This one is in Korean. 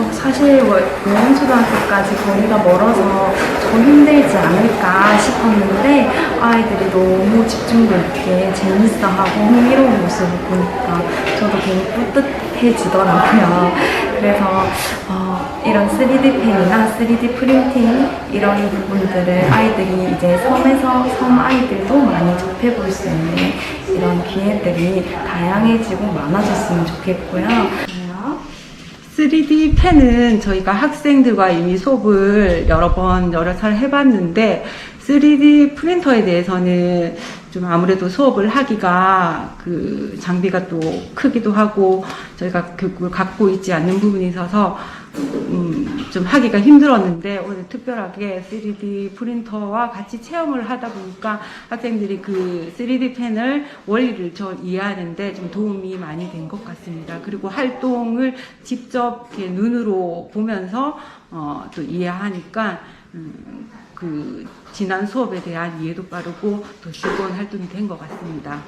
어, 사실 원초등학교까지 거리가 멀어서 좀 힘들지 않을까 싶었는데 아이들이 너무 집중도 있게 재밌어하고 흥미로운 모습을 보니까 저도 괜히 뿌듯해지더라고요. 그래서 어, 이런 3D 펜이나 3D 프린팅 이런 부분들을 아이들이 이제 섬에서 섬 아이들도 많이 접해볼 수 있는 이런 기회들이 다양해지고 많아졌으면 좋겠고요. 그래요. 3D 펜은 저희가 학생들과 이미 수업을 여러 번, 여러 차례 해봤는데, 3D 프린터에 대해서는 좀 아무래도 수업을 하기가 그 장비가 또 크기도 하고, 저희가 그걸 갖고 있지 않는 부분이 있어서, 음, 좀 하기가 힘들었는데, 오늘 특별하게 3D 프린터와 같이 체험을 하다 보니까 학생들이 그 3D 펜을 원리를 저 이해하는데 좀 도움이 많이 된 것 같습니다. 그리고 활동을 직접 이렇게 눈으로 보면서 어, 또 이해하니까 음, 그 지난 수업에 대한 이해도 빠르고 더 즐거운 활동이 된 것 같습니다.